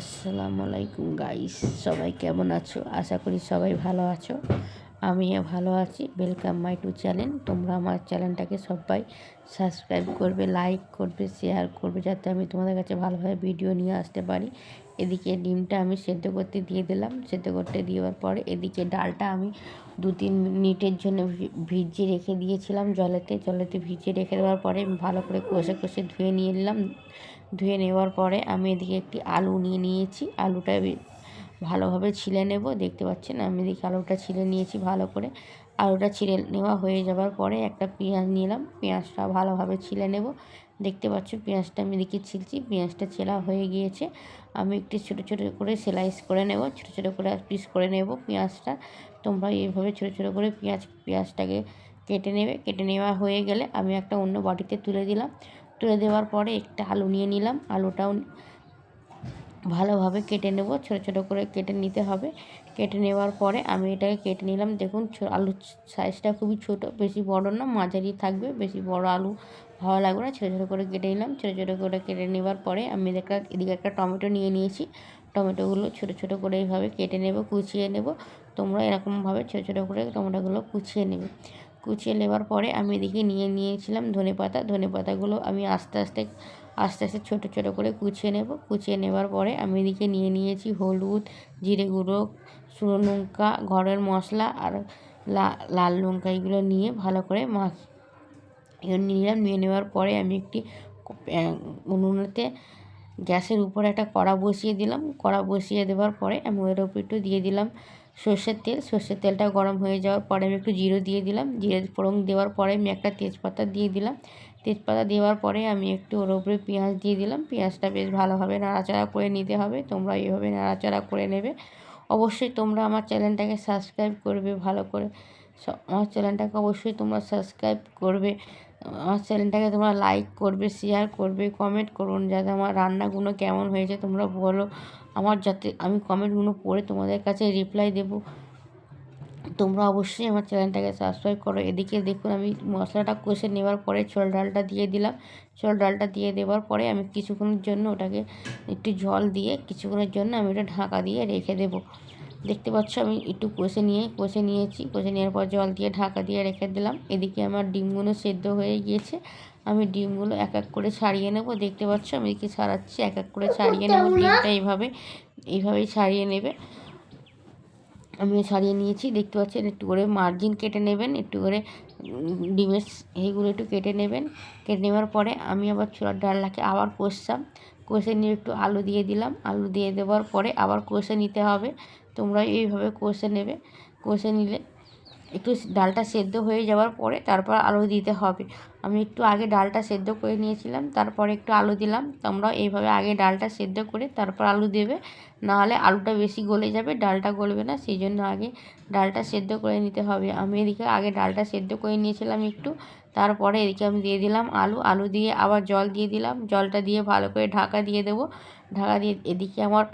আসসালামু আলাইকুম গাইস সবাই কেমন আছো? আশা করি সবাই ভালো আছো। আমিও ভালো আছি। ওয়েলকাম মাই টু চ্যানেল তোমরা আমার চ্যানেলটাকে সবাই সাবস্ক্রাইব করবে লাইক করবে শেয়ার করবে, যাতে আমি তোমাদের কাছে ভালোভাবে ভিডিও নিয়ে আসতে পারি। এদিকে ডিমটা আমি সেদ্ধ করতে দিয়ে দিলাম। সেদ্ধ করতে দেওয়ার পরে এদিকে ডালটা আমি দু তিন মিনিটের জন্য ভিজিয়ে রেখে দিয়েছিলাম জলেতে। জলেতে ভিজিয়ে রেখে দেওয়ার পরে ভালো করে কষে কষে ধুয়ে নিয়ে নিলাম। ধুয়ে নেওয়ার পরে আমি এদিকে একটি আলু নিয়ে নিয়েছি। আলুটা ভালোভাবে ছিলে নেব। দেখতে পাচ্ছেন, আমি এদিকে আলুটা ছিলে নিয়েছি ভালো করে। আলুটা ছিলে নেওয়া হয়ে যাওয়ার পরে একটা পেঁয়াজ নিলাম। পেঁয়াজটা ভালোভাবে ছিলে নেব। দেখতে পাচ্ছ পেঁয়াজটা আমি এদিকে ছিলছি, পেঁয়াজটা ছেলা হয়ে গিয়েছে। আমি একটু ছোটো ছোটো করে সেলাইস করে নেব, ছোটো ছোটো করে পিস করে নেব পেঁয়াজটা। তোমরা এইভাবে ছোটো ছোটো করে পেঁয়াজ, পেঁয়াজটাকে কেটে নেবে। কেটে নেওয়া হয়ে গেলে আমি একটা অন্য বাটিতে তুলে দিলাম। তুলে দেওয়ার পরে একটা আলু নিয়ে নিলাম। আলুটাও ভালোভাবে কেটে নেব, ছোটো ছোটো করে কেটে নিতে হবে। কেটে নেওয়ার পরে আমি এটাকে কেটে নিলাম। দেখুন আলুর সাইজটা খুবই ছোট, বেশি বড় না, মাঝারি থাকবে, বেশি বড় আলু ভালো লাগবে না। ছোটো ছোটো করে কেটে নিলাম। ছোটো ছোটো করে কেটে নেওয়ার পরে আমি একটা, এদিকে একটা টমেটো নিয়ে নিয়েছি। টমেটোগুলো ছোটো ছোটো করে এইভাবে কেটে নেব, কুচিয়ে নেব। তোমরা এরকমভাবে ছোটো ছোটো করে টমেটোগুলো কুচিয়ে নেবে। কুচিয়ে নেবার পরে আমি এদিকে নিয়ে নিয়েছিলাম ধনে পাতা ধনে পাতাগুলো আমি আস্তে আস্তে আস্তে আস্তে ছোটো ছোটো করে কুচিয়ে নেব। কুচিয়ে নেবার পরে আমি এদিকে নিয়ে নিয়েছি হলুদ, জিরে গুঁড়ো শুকনো লঙ্কা, ঘরের মশলা আর লাল লঙ্কা এগুলো নিয়ে ভালো করে মাখ, এগুলো নিলাম। নিয়ে নেওয়ার পরে আমি একটি উনুনেতে গ্যাসের উপরে একটা কড়া বসিয়ে দিলাম। কড়া বসিয়ে দেওয়ার পরে আমি ওর উপর একটু দিয়ে দিলাম সর্ষের তেল। সর্ষের তেলটা গরম হয়ে যাওয়ার পরে আমি একটু জিরো দিয়ে দিলাম। জিরে ফোড়ন দেওয়ার পরে আমি একটা তেজপাতা দিয়ে দিলাম। তেজপাতা দেওয়ার পরে আমি একটু ওর উপরে পেঁয়াজ দিয়ে দিলাম। পেঁয়াজটা বেশ ভালোভাবে নাড়াচাড়া করে নিতে হবে। তোমরা এইভাবে নাড়াচাড়া করে নেবে। অবশ্যই তোমরা আমার চ্যানেলটাকে সাবস্ক্রাইব করবে ভালো করে। আমার চ্যানেলটাকে অবশ্যই তোমরা সাবস্ক্রাইব করবে। আমার চ্যানেলটাকে তোমরা লাইক করবে, শেয়ার করবে, কমেন্ট করুন যাতে আমার রান্নাগুলো কেমন হয়েছে তোমরা বলো। আমার যাতে, আমি কমেন্টগুলো পড়ে তোমাদের কাছে রিপ্লাই দেবো। তোমরা অবশ্যই আমার চ্যানেলটাকে সাবস্ক্রাইব করো। এদিকে দেখুন আমি মশলাটা কষে নেওয়ার পরে ছোল ডালটা দিয়ে দিলাম। ছোল ডালটা দিয়ে দেওয়ার পরে আমি কিছুক্ষণের জন্য ওটাকে একটু জল দিয়ে কিছুক্ষণের জন্য আমি ওটা ঢাকা দিয়ে রেখে দেবো। দেখতে পাচ্ছ আমি একটু কষে নিয়ে, কষে নিয়েছি। কষে নেওয়ার পর জল দিয়ে ঢাকা দিয়ে রেখে দিলাম। এদিকে আমার ডিমগুলো সেদ্ধ হয়ে গিয়েছে। আমি ডিমগুলো এক এক করে ছাড়িয়ে নেব। দেখতে পাচ্ছ আমি এদিকে ছাড়াচ্ছি? এক এক করে ছাড়িয়ে নেব। ডিমটা এইভাবে, এইভাবেই ছাড়িয়ে নেবে। আমিও সারিয়ে নিয়েছি। দেখতে পাচ্ছেন, একটু করে মার্জিন কেটে নেবেন, একটু করে ডিমের এইগুলো একটু কেটে নেবেন। কেটে নেওয়ার পরে আমি আবার ছোলার ডালটাকে আবার কষলাম। কষে নিয়ে একটু আলু দিয়ে দিলাম। আলু দিয়ে দেওয়ার পরে আবার কষে নিতে হবে। তোমরা এইভাবে কষে নেবে। কষে নিলে একটু ডালটা সেদ্ধ হয়ে যাওয়ার পরে তারপর আলু দিতে হবে। আমি একটু আগে ডালটা সেদ্ধ করে নিয়েছিলাম, তারপরে একটু আলু দিলাম। তোমরাও এইভাবে আগে ডালটা সেদ্ধ করে তারপর আলু দেবে। নাহলে আলুটা বেশি গলে যাবে, ডালটা গলবে না। সেই জন্য আগে ডালটা সেদ্ধ করে নিতে হবে। আমি এদিকে আগে ডালটা সেদ্ধ করে নিয়েছিলাম একটু। তারপরে এদিকে আমি দিয়ে দিলাম আলু। আলু দিয়ে আবার জল দিয়ে দিলাম। জলটা দিয়ে ভালো করে ঢাকা দিয়ে দেবো। ঢাকা দিয়ে এদিকে আমার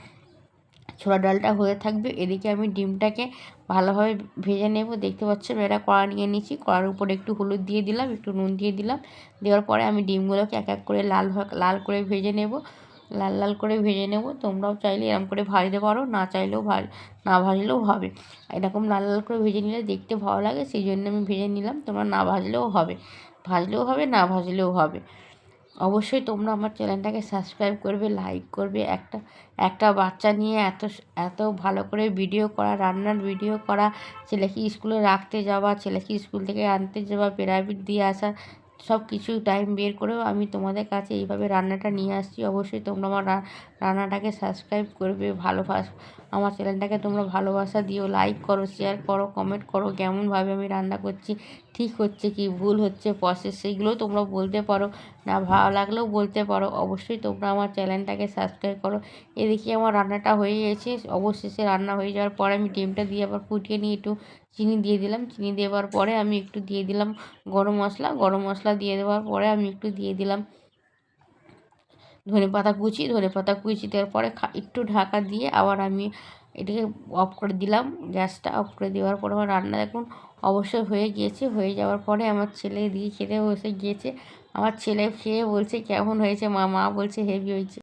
ছোলা ডালটা হয়ে থাকবে। এদিকে আমি ডিমটাকে ভালোভাবে ভেজে নেব। দেখতে পাচ্ছ এটা কড়া নিয়ে নিয়েছি। কড়ার উপরে একটু হলুদ দিয়ে দিলাম, একটু নুন দিয়ে দিলাম। দেওয়ার পরে আমি ডিমগুলোকে এক এক করে লাল লাল করে ভেজে নেব। লাল লাল করে ভেজে নেব। তোমরাও চাইলে এরকম করে ভাজতে পারো, না চাইলেও ভাজ, না ভাজলেও হবে। এরকম লাল লাল করে ভেজে নিলে দেখতে ভালো লাগে, সেই জন্য আমি ভেজে নিলাম। তোমরা না ভাজলেও হবে। ভাজলেও হবে, না ভাজলেও হবে। অবশ্যই তোমরা আমার চ্যানেলটাকে সাবস্ক্রাইব করবে, লাইক করবে। একটা একটা বাচ্চা নিয়ে এত এত ভালো করে ভিডিও করা, রান্নার ভিডিও করা, ছেলেকে স্কুলে রাখতে যাওয়া, ছেলেকে স্কুল থেকে আনতে যাওয়া, প্রাইভেট দিয়ে আসা সব কিছু টাইম বের করেও আমি তোমাদের কাছে এইভাবে রান্নাটা নিয়ে আসছি। অবশ্যই তোমরা আমার রান্নাটাকে সাবস্ক্রাইব করবে, ভালোবাস, আমার চ্যানেলটাকে তোমরা ভালোবাসা দিও। লাইক করো শেয়ার করো কমেন্ট করো, কেমনভাবে আমি রান্না করছি, ঠিক হচ্ছে কি, ভুল হচ্ছে প্রসেস সেইগুলোও তোমরা বলতে পারো, না ভালো লাগলেও বলতে পারো। অবশ্যই তোমরা আমার চ্যানেলটাকে সাবস্ক্রাইব করো। এদিকে আমার রান্নাটা হয়ে গেছে, অবশেষে রান্না হয়ে যাওয়ার পর আমি ডিমটা দিয়ে আবার ফুটিয়ে নিয়ে একটু। চিনি দিয়ে দিলাম। চিনি দেওয়ার পরে আমি একটু দিয়ে দিলাম গরম মশলা। গরম মশলা দিয়ে দেওয়ার পরে আমি একটু দিয়ে দিলাম ধনে পাতা কুচি। ধনে পাতা কুচি দেওয়ার পরে একটু ঢাকা দিয়ে আবার আমি এটাকে অফ করে দিলাম। গ্যাসটা অফ করে দেওয়ার পরে আমার রান্না দেখুন অবশ্যই হয়ে গিয়েছে। হয়ে যাওয়ার পরে আমার ছেলে দিয়ে খেতে বসে গিয়েছে। আমার ছেলে খেয়ে বলছে, কেমন হয়েছে মা? মা বলছে, হেভি হয়েছে।